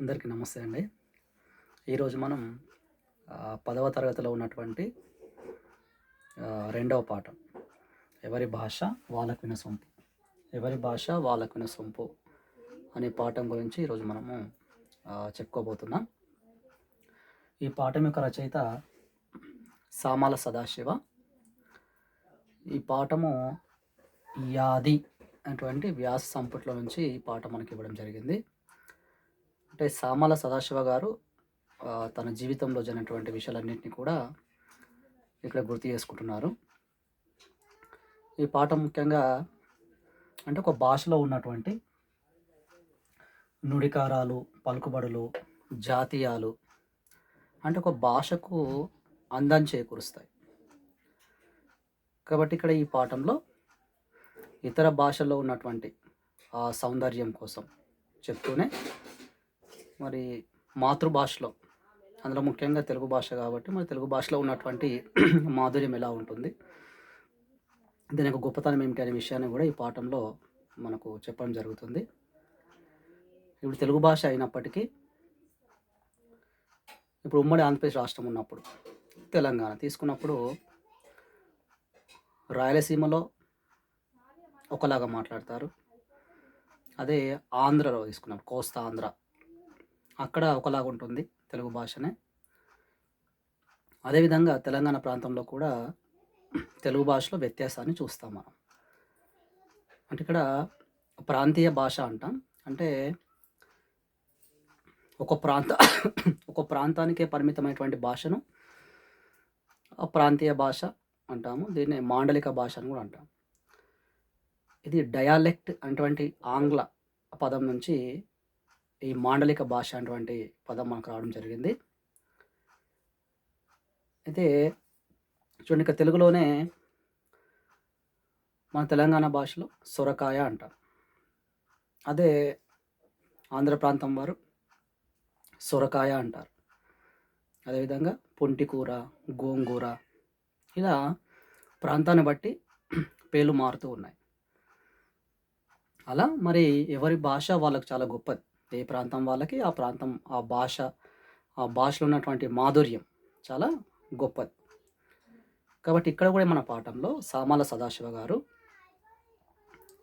అందరికీ నమస్తే అండి. ఈరోజు మనం పదవ తరగతిలో ఉన్నటువంటి రెండవ పాఠం. ఎవరి భాష వాళ్ళకు విన సొంపు. ఎవరి భాష వాళ్ళకు విన సొంపు అనే పాఠం గురించి ఈరోజు మనము చెప్పుకోబోతున్నాం. ఈ పాఠం యొక్క రచయిత సామాల సదాశివ. ఈ పాఠము యాది అటువంటి వ్యాస సంపుట్లో నుంచి ఈ పాఠం మనకి ఇవ్వడం జరిగింది. అంటే సామల సదాశివ గారు తన జీవితంలో జరిగినటువంటి విషయాలన్నింటినీ కూడా ఇక్కడ గుర్తు చేసుకుంటున్నారు. ఈ పాఠం ముఖ్యంగా అంటే ఒక భాషలో ఉన్నటువంటి నుడికారాలు పలుకుబడులు జాతీయాలు అంటే ఒక భాషకు అందం చేకూరుస్తాయి. కాబట్టి ఇక్కడ ఈ పాఠంలో ఇతర భాషల్లో ఉన్నటువంటి ఆ సౌందర్యం కోసం చెప్తూనే మరి మాతృభాషలో అందులో ముఖ్యంగా తెలుగు భాష కాబట్టి మరి తెలుగు భాషలో ఉన్నటువంటి మాధుర్యం ఎలా ఉంటుంది? దీని యొక్క గొప్పతనం ఏమిటి అనే విషయాన్ని కూడా ఈ పాఠంలో మనకు చెప్పడం జరుగుతుంది. ఇప్పుడు తెలుగు భాష అయినప్పటికీ ఇప్పుడు ఉమ్మడి ఆంధ్రప్రదేశ్ రాష్ట్రం ఉన్నప్పుడు తెలంగాణ తీసుకున్నప్పుడు రాయలసీమలో ఒకలాగా మాట్లాడతారు. అదే ఆంధ్రలో తీసుకున్నప్పుడు కోస్తా ఆంధ్ర. అక్కడ ఒకలాగా ఉంటుంది తెలుగు భాషనే. అదేవిధంగా తెలంగాణ ప్రాంతంలో కూడా తెలుగు భాషలో వ్యత్యాసాన్ని చూస్తాం మనం. అంటే ఇక్కడ ప్రాంతీయ భాష అంటాం. అంటే ఒక ప్రాంత ఒక ప్రాంతానికే పరిమితమైనటువంటి భాషను ఆ ప్రాంతీయ భాష అంటాము. దీన్ని మాండలిక భాష అని కూడా అంటాం. ఇది డయాలెక్ట్ అటువంటి ఆంగ్ల పదం నుంచి ఈ మాండలిక భాష అటువంటి పదం మనకు రావడం జరిగింది. అయితే చూడండి ఇక తెలుగులోనే మన తెలంగాణ భాషలో సొరకాయ అంటాం. అదే ఆంధ్ర ప్రాంతం వారు సొరకాయ అంటారు. అదేవిధంగా పొంటికూర గోంగూర ఇలా ప్రాంతాన్ని బట్టి పేర్లు మారుతూ ఉన్నాయి. అలా మరి ఎవరి భాష వాళ్ళకు చాలా గొప్పది. ఏ ప్రాంతం వాళ్ళకి ఆ ప్రాంతం ఆ భాష ఆ భాషలో ఉన్నటువంటి మాధుర్యం చాలా గొప్పది. కాబట్టి ఇక్కడ కూడా మన పాఠంలో సామాల సదాశివ గారు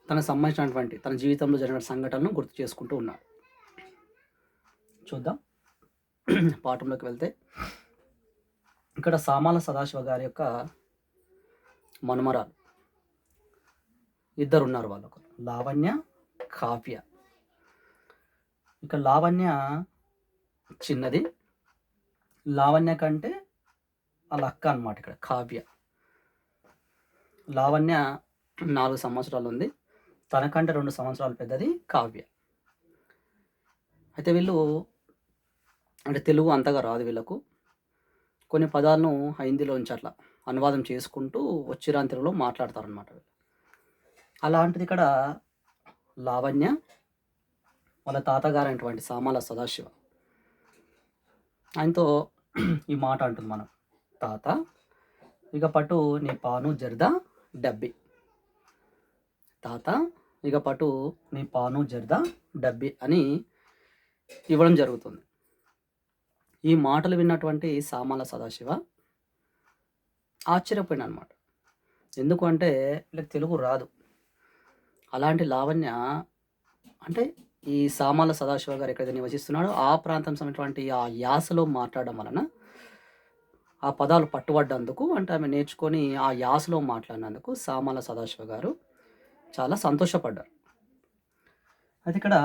తనకు సంబంధించినటువంటి తన జీవితంలో జరిగిన సంఘటనను గుర్తు చేసుకుంటూ ఉన్నారు. చూద్దాం. పాఠంలోకి వెళ్తే ఇక్కడ సామాల సదాశివ గారి యొక్క మనుమరాలు. ఇద్దరు ఉన్నారు వాళ్ళకు లావణ్య కావ్య. ఇక లావణ్య చిన్నది. లావణ్య కంటే వాళ్ళ అక్క అనమాట ఇక్కడ కావ్య. లావణ్య నాలుగు సంవత్సరాలు ఉంది. తనకంటే రెండు సంవత్సరాలు పెద్దది కావ్య. అయితే వీళ్ళు అంటే తెలుగు అంతగా రాదు వీళ్ళకు. కొన్ని పదాలను హిందీలోంచి అట్లా అనువాదం చేసుకుంటూ వచ్చిరాంతిలో తెలుగులో మాట్లాడతారనమాట వీళ్ళు. అలాంటిది ఇక్కడ లావణ్య వాళ్ళ తాతగారు అయినటువంటి సామాల సదాశివ. ఆయనతో ఈ మాట అంటుంది మనం తాత ఇక పటు నీ పాను జర్దా డబ్బి. తాత ఇక పటు నీ పాను జర్దా డబ్బి అని ఇవ్వడం జరుగుతుంది. ఈ మాటలు విన్నటువంటి సామాల సదాశివ ఆశ్చర్యపోయిన అనమాట ఎందుకు అంటే వీళ్ళకి తెలుగు రాదు. అలాంటి లావణ్య అంటే ఈ సామాల సదాశివ గారు ఎక్కడైతే నివసిస్తున్నాడో ఆ ప్రాంతం సంబంధించినటువంటి ఆ యాసలో మాట్లాడడం వలన ఆ పదాలు పట్టుబడ్డందుకు అంటే ఆమె నేర్చుకొని ఆ యాసలో మాట్లాడినందుకు సామాల సదాశివ గారు చాలా సంతోషపడ్డారు. అయితే ఇక్కడ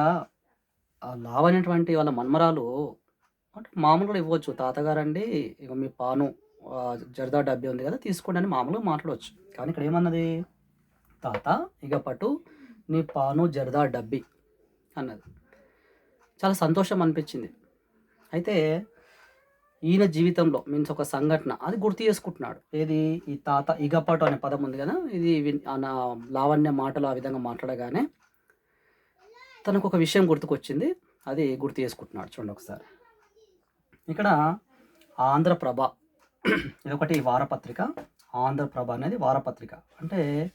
ఆ లావనేటువంటి వాళ్ళ మన్మరాలు అంటే మామూలుగా ఇవ్వచ్చు. తాతగారు అండి ఇక మీ పాను జర్దా డబ్బీ ఉంది కదా తీసుకోండి అని మామూలుగా మాట్లాడవచ్చు కానీ ఇక్కడ ఏమన్నది? తాత ఇక పటు నీ పాను జర్దా డబ్బీ. అన్నది. చాలా సంతోషం అనిపించింది. అయితే ఈయన జీవితంలో మీన్స్ ఒక సంఘటన అది గుర్తు చేసుకుంటున్నాడు. ఏది? ఈ తాత ఇగపాటు అనే పదం ఉంది కదా? ఇది నా లావణ్య మాటలు ఆ విధంగా మాట్లాడగానే తనకు ఒక విషయం గుర్తుకొచ్చింది. అది గుర్తు చేసుకుంటున్నాడు చూడండి ఒకసారి. ఇక్కడ ఆంధ్రప్రభ ఇది ఒకటి వారపత్రిక. ఆంధ్రప్రభ అనేది వారపత్రిక. అంటే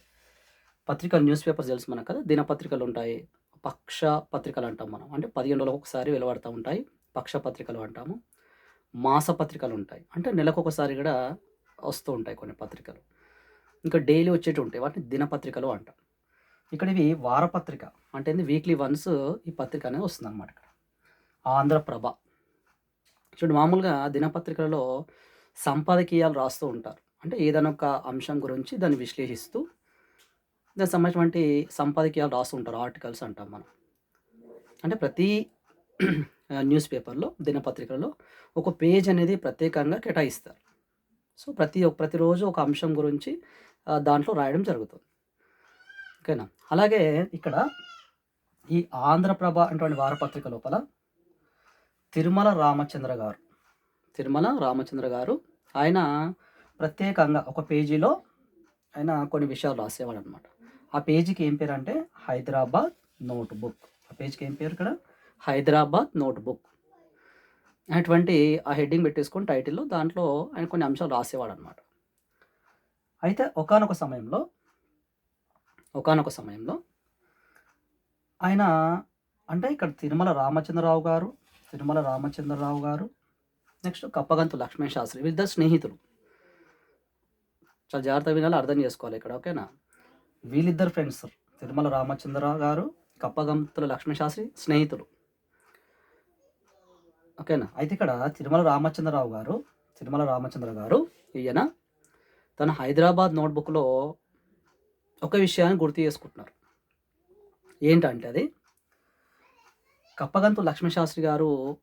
పత్రిక న్యూస్ పేపర్స్ తెలుసు మనకు కదా? దినపత్రికలు ఉంటాయి. పక్ష పత్రికలు అంటాం మనం. అంటే పదిహేను రోజులకు ఒకసారి వెలువడుతూ ఉంటాయి. పక్ష పత్రికలు అంటాము. మాస పత్రికలు ఉంటాయి. అంటే నెలకు ఒకసారి కూడా వస్తూ ఉంటాయి కొన్ని పత్రికలు. ఇంకా డైలీ వచ్చేటి ఉంటాయి. వాటిని దినపత్రికలు అంటాం. ఇక్కడ ఇవి వారపత్రిక. అంటే వీక్లీ వన్స్ ఈ పత్రిక అనేది వస్తుంది అనమాట ఇక్కడ. ఆంధ్రప్రభ. చూడండి మామూలుగా దినపత్రికలలో సంపాదకీయాలు రాస్తూ ఉంటారు. అంటే ఏదైనా ఒక అంశం గురించి దాన్ని విశ్లేషిస్తూ దానికి సంబంధించినటువంటి సంపాదకీయాలు రాస్తుంటారు ఆర్టికల్స్ అంటాం మనం. అంటే ప్రతి న్యూస్ పేపర్లో దినపత్రికల్లో ఒక పేజ్ అనేది ప్రత్యేకంగా కేటాయిస్తారు. సో ప్రతి ఒక్క ప్రతిరోజు ఒక అంశం గురించి దాంట్లో రాయడం జరుగుతుంది. ఓకేనా? అలాగే ఇక్కడ ఈ ఆంధ్రప్రభ అటువంటి వారపత్రిక లోపల తిరుమల రామచంద్ర గారు తిరుమల రామచంద్ర గారు ఆయన ప్రత్యేకంగా ఒక పేజీలో ఆయన కొన్ని విషయాలు రాసేవాడు అనమాట ఆ పేజీకి ఏం పేరు అంటే హైదరాబాద్ నోట్ బుక్ ఆ పేజీకి ఏం పేరు ఇక్కడ? హైదరాబాద్ నోట్ బుక్ అటువంటి ఆ హెడ్డింగ్ పెట్టేసుకొని టైటిల్లో దాంట్లో ఆయన కొన్ని అంశాలు రాసేవాడు అనమాట అయితే ఒకానొక సమయంలో ఒకానొక సమయంలో ఆయన అంటే ఇక్కడ తిరుమల రామచంద్రరావు గారు తిరుమల రామచంద్రరావు గారు నెక్స్ట్ కప్పగంతు లక్ష్మణ శాస్త్రి వీళ్ళిద్దరు స్నేహితులు. చాలా జాగ్రత్త వినాలి అర్థం చేసుకోవాలి ఇక్కడ ఓకేనా? వీళ్ళిద్దరు ఫ్రెండ్స్ తిరుమల రామచంద్రరావు గారు కప్పగంతుల లక్ష్మీశాస్త్రి స్నేహితులు. ఓకేనా? అయితే ఇక్కడ తిరుమల రామచంద్రరావు గారు తిరుమల రామచంద్ర గారు ఈయన తన హైదరాబాద్ నోట్బుక్లో ఒక విషయాన్ని గుర్తు చేసుకుంటున్నారు. ఏంటంటే అది? కప్పగంతు లక్ష్మీశాస్త్రి గారు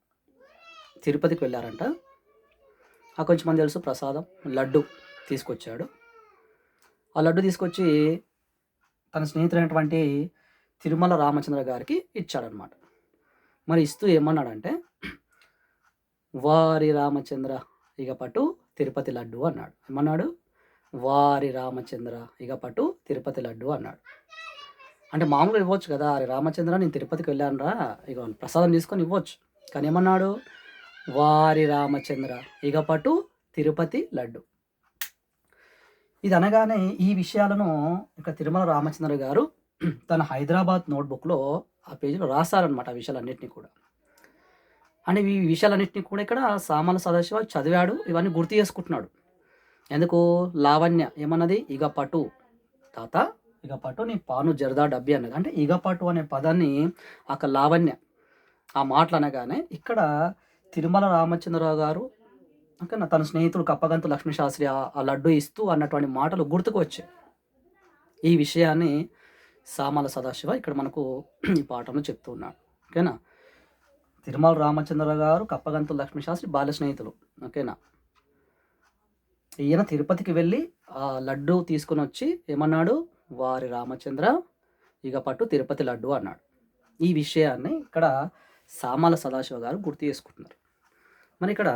తిరుపతికి వెళ్ళారంట. ఆ కొంచెం మంది తెలుసు ప్రసాదం లడ్డు తీసుకొచ్చాడు. ఆ లడ్డు తీసుకొచ్చి తన స్నేహితుడైనటువంటి తిరుమల రామచంద్ర గారికి ఇచ్చాడనమాట మరి ఇస్తూ ఏమన్నాడంటే వారి రామచంద్ర ఇక తిరుపతి లడ్డు అన్నాడు. ఏమన్నాడు? వారి రామచంద్ర ఇక తిరుపతి లడ్డు అన్నాడు. అంటే మామూలుగా ఇవ్వచ్చు కదా అరే రామచంద్ర నేను తిరుపతికి వెళ్ళానురా ఇక ప్రసాదం తీసుకొని ఇవ్వచ్చు. కానీ ఏమన్నాడు? వారి రామచంద్ర ఇకపటు తిరుపతి లడ్డు ఇది అనగానే ఈ విషయాలను ఇక్కడ తిరుమల రామచంద్ర గారు తన హైదరాబాద్ నోట్బుక్లో ఆ పేజీలో రాశారనమాట ఆ విషయాలన్నింటినీ కూడా. అంటే ఈ విషయాలన్నింటినీ కూడా ఇక్కడ సామాన్య సదస్య చదివాడు ఇవన్నీ గుర్తు చేసుకుంటున్నాడు. ఎందుకు? లావణ్య ఏమన్నది? ఇగ పటు తాత ఇగ పటు నీ పాను జరదా డబ్బి అన్నది. అంటే ఇగ పటు అనే పదాన్ని అక్కడ లావణ్య ఆ మాటలు అనగానే ఇక్కడ తిరుమల రామచంద్రరావు గారు ఓకేనా తన స్నేహితుడు కప్పగంతు లక్ష్మీ శాస్త్రి ఆ ఆ లడ్డు ఇస్తూ అన్నటువంటి మాటలు గుర్తుకు వచ్చాయి. ఈ విషయాన్ని సామాల సదాశివ ఇక్కడ మనకు ఈ పాఠంలో చెప్తూ ఉన్నాడు. ఓకేనా? తిరుమల రామచంద్ర గారు కప్పగంతు లక్ష్మీ శాస్త్రి బాల్య స్నేహితులు. ఓకేనా? ఈయన తిరుపతికి వెళ్ళి ఆ లడ్డు తీసుకుని వచ్చి ఏమన్నాడు? వారి రామచంద్ర ఇక పట్టు తిరుపతి లడ్డు అన్నాడు. ఈ విషయాన్ని ఇక్కడ సామాల సదాశివ గారు గుర్తు చేసుకుంటున్నారు. మరి ఇక్కడ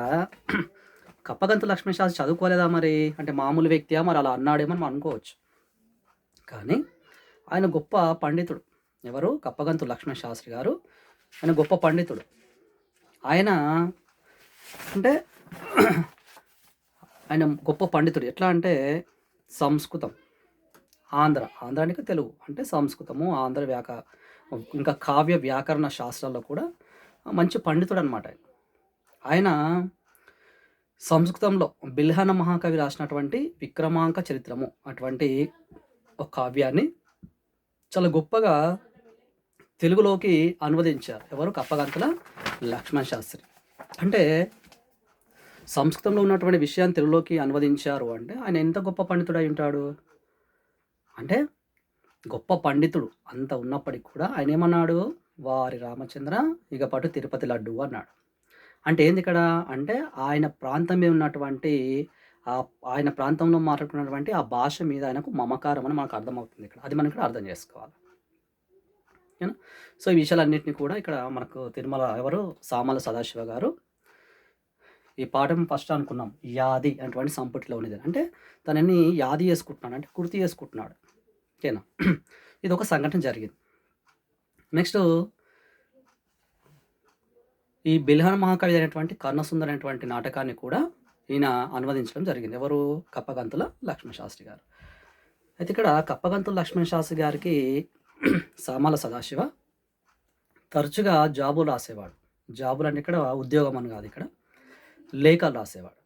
కప్పగంతు లక్ష్మణ శాస్త్రి చదువుకోలేదా మరి? అంటే మామూలు వ్యక్తియా? మరి అలా అన్నాడేమో మనం అనుకోవచ్చు. కానీ ఆయన గొప్ప పండితుడు. ఎవరు? కప్పగంతు లక్ష్మణ శాస్త్రి గారు. ఆయన గొప్ప పండితుడు. ఆయన అంటే ఆయన గొప్ప పండితుడు. ఎట్లా అంటే సంస్కృతం. ఆంధ్ర. ఆంధ్ర అంటే తెలుగు. అంటే సంస్కృతము ఆంధ్ర వ్యాక ఇంకా కావ్య వ్యాకరణ శాస్త్రాల్లో కూడా మంచి పండితుడు అనమాట ఆయన సంస్కృతంలో బిల్హన మహాకవి రాసినటువంటి విక్రమాంక చరిత్రము అటువంటి ఒక కావ్యాన్ని చాలా గొప్పగా తెలుగులోకి అనువదించారు. ఎవరు? కప్పగంతుల లక్ష్మణ్ శాస్త్రి. అంటే సంస్కృతంలో ఉన్నటువంటి విషయాన్ని తెలుగులోకి అనువదించారు అంటే ఆయన ఎంత గొప్ప పండితుడై ఉంటాడు? అంటే గొప్ప పండితుడు అంత ఉన్నప్పటికీ కూడా ఆయన ఏమన్నాడు? వారి రామచంద్ర ఇక పాటు తిరుపతి లడ్డు అన్నాడు. అంటే ఏంది ఇక్కడ అంటే ఆయన ప్రాంతం ఉన్నటువంటి ఆ ఆయన ప్రాంతంలో మాట్లాడుకున్నటువంటి ఆ భాష మీద ఆయనకు మమకారం అని మనకు అర్థమవుతుంది ఇక్కడ. అది మనం ఇక్కడ అర్థం చేసుకోవాలి. ఓకేనా సో ఈ విషయాలన్నింటినీ కూడా ఇక్కడ మనకు తిరుమల ఎవరు? సామల సదాశివ గారు. ఈ పాఠం ఫస్ట్ అనుకున్నాం. యాది అటువంటి సంపుటిలో ఉన్నది. అంటే తనని యాది చేసుకుంటున్నాడు. అంటే కుర్తి చేసుకుంటున్నాడు. ఓకేనా? ఇది ఒక సంఘటన జరిగింది. నెక్స్ట్ ఈ బిల్హన్ మహాకవి అనేటువంటి కర్ణసుందర్ అనేటువంటి నాటకాన్ని కూడా ఈయన అనువదించడం జరిగింది. ఎవరు? కప్పగంతుల లక్ష్మణ శాస్త్రి గారు. అయితే ఇక్కడ కప్పగంతుల లక్ష్మణ శాస్త్రి గారికి సామాల సదాశివ తరచుగా జాబులు రాసేవాడు. జాబులు అంటే ఇక్కడ ఉద్యోగం అని కాదు ఇక్కడ. లేఖలు రాసేవాడు.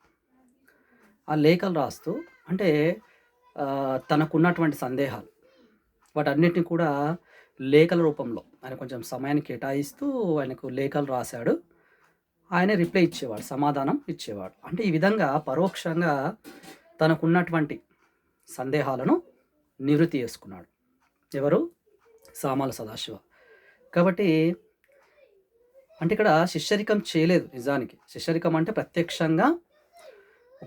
ఆ లేఖలు రాస్తూ అంటే తనకున్నటువంటి సందేహాలు వాటన్నిటిని కూడా లేఖల రూపంలో ఆయన కొంచెం సమయాన్ని కేటాయిస్తూ ఆయనకు లేఖలు రాశాడు. ఆయన రిప్లై ఇచ్చేవాడు సమాధానం ఇచ్చేవాడు. అంటే ఈ విధంగా పరోక్షంగా తనకున్నటువంటి సందేహాలను నివృత్తి చేసుకున్నాడు. ఎవరు? సామాల సదాశివ. కాబట్టి అంటే ఇక్కడ శిష్యరికం చేయలేదు నిజానికి. శిష్యరికం అంటే ప్రత్యక్షంగా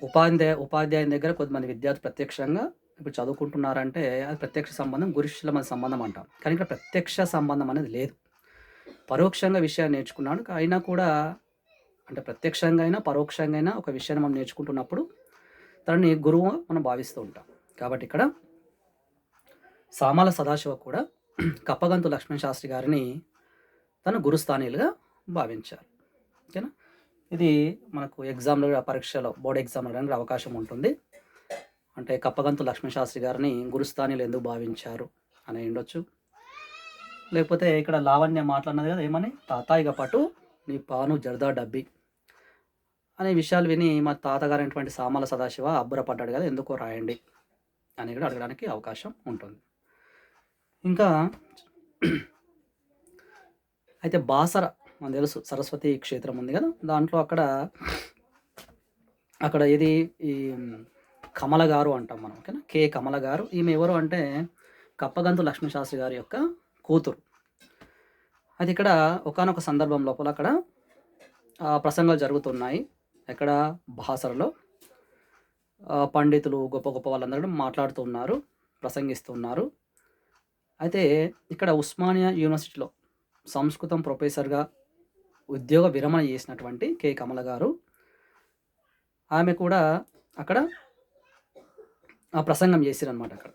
ఉపాధ్యాయ ఉపాధ్యాయుని దగ్గర కొంతమంది విద్యార్థులు ప్రత్యక్షంగా ఇప్పుడు చదువుకుంటున్నారంటే అది ప్రత్యక్ష సంబంధం గురుషుల మన సంబంధం అంటాం. కానీ ఇక్కడ ప్రత్యక్ష సంబంధం అనేది లేదు. పరోక్షంగా విషయాన్ని నేర్చుకున్నాడు. అయినా కూడా అంటే ప్రత్యక్షంగా అయినా పరోక్షంగా అయినా ఒక విషయాన్ని మనం నేర్చుకుంటున్నప్పుడు తనని గురువు మనం భావిస్తూ ఉంటాం. కాబట్టి ఇక్కడ సామాల సదాశివ కూడా కప్పగంతు లక్ష్మణ శాస్త్రి గారిని తన గురుస్థానీయులుగా భావించారు. ఓకేనా? ఇది మనకు ఎగ్జామ్లో పరీక్షలో బోర్డ్ ఎగ్జామ్లో రావడానికి అవకాశం ఉంటుంది. అంటే కప్పగంతు లక్ష్మణ శాస్త్రి గారిని గురుస్థానీయులు ఎందుకు భావించారు అని ఉండొచ్చు. లేకపోతే ఇక్కడ లావణ్య మాట్లాడినది కదా ఏమని? తాతాయిగా పాటు నీ పాను జర్దా డబ్బి. అనే విషయాలు విని మా తాతగారైనటువంటి సామాల సదాశివ అబ్బురపడ్డాడు కదా ఎందుకో రాయండి అని కూడా అడగడానికి అవకాశం ఉంటుంది. ఇంకా అయితే బాసర మనకు తెలుసు సరస్వతి క్షేత్రం ఉంది కదా దాంట్లో అక్కడ అక్కడ ఇది ఈ కమల గారు అంటాం మనం ఓకేనా? కే కమల గారు ఈమె ఎవరు అంటే కప్పగంతు లక్ష్మీశాస్త్రి గారి యొక్క కూతురు. అది ఇక్కడ ఒకానొక సందర్భం లోపల అక్కడ ప్రసంగాలు జరుగుతున్నాయి. ఎక్కడ బాసరలో పండితులు గొప్ప గొప్ప వాళ్ళందరూ మాట్లాడుతూ ఉన్నారు ప్రసంగిస్తున్నారు. అయితే ఇక్కడ ఉస్మానియా యూనివర్సిటీలో సంస్కృతం ప్రొఫెసర్గా ఉద్యోగ విరమణ చేసినటువంటి కె. కమల గారు ఆమె కూడా అక్కడ ఆ ప్రసంగం చేసిరనమాట అక్కడ.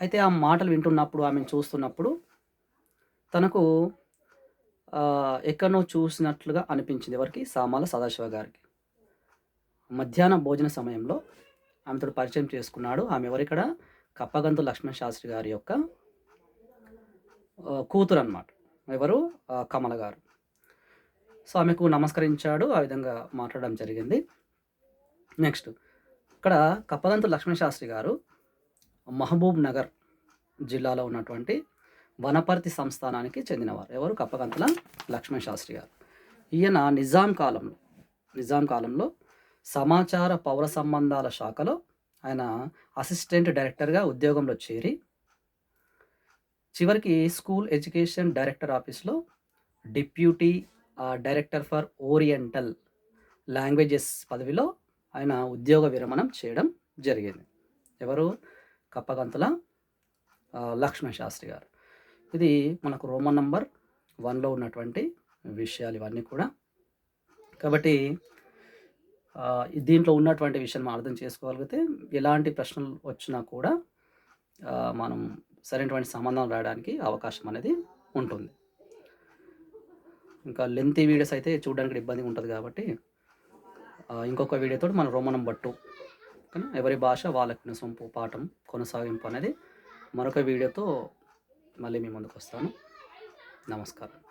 అయితే ఆ మాటలు వింటున్నప్పుడు ఆమెను చూస్తున్నప్పుడు తనకు ఎక్కడనో చూసినట్లుగా అనిపించింది ఎవరికి? సామాల సదాశివ గారికి. మధ్యాహ్న భోజన సమయంలో ఆమెతో పరిచయం చేసుకున్నాడు. ఆమె ఎవరిక్కడ? కప్పగంతు లక్ష్మణ శాస్త్రి గారి యొక్క కూతురు అన్నమాట ఎవరు? కమల గారు. సో ఆమెకు నమస్కరించాడు. ఆ విధంగా మాట్లాడడం జరిగింది. నెక్స్ట్ ఇక్కడ కప్పగంతు లక్ష్మణ శాస్త్రి గారు మహబూబ్ నగర్ జిల్లాలో ఉన్నటువంటి వనపర్తి సంస్థానానికి చెందినవారు. ఎవరు? కప్పగంతుల లక్ష్మణ శాస్త్రి గారు. ఈయన నిజాం కాలంలో నిజాం కాలంలో సమాచార పౌర సంబంధాల శాఖలో ఆయన అసిస్టెంట్ డైరెక్టర్గా ఉద్యోగంలో చేరి చివరికి స్కూల్ ఎడ్యుకేషన్ డైరెక్టర్ ఆఫీస్లో deputy director for oriental languages పదవిలో ఆయన ఉద్యోగ విరమణం చేయడం జరిగింది. ఎవరు? కప్పగంతుల ఆ, లక్ష్మణ శాస్త్రి గారు. ఇది మనకు రోమన్ నంబర్ వన్లో ఉన్నటువంటి విషయాలు ఇవన్నీ కూడా. కాబట్టి దీంట్లో ఉన్నటువంటి విషయం మనం అర్థం చేసుకోగలిగితే ఎలాంటి ప్రశ్నలు వచ్చినా కూడా మనం సరైనటువంటి సమాధానం రాయడానికి అవకాశం అనేది ఉంటుంది. ఇంకా లెంతీ వీడియోస్ అయితే చూడడానికి ఇబ్బందిగా ఉంటుంది కాబట్టి ఇంకొక వీడియోతో మనం రోమనం బట్టు ఎవరి భాష వాళ్ళకి వినసొంపు పాఠం కొనసాగింపు అనేది మరొక వీడియోతో మళ్ళీ మీ ముందుకు వస్తాను. నమస్కారం.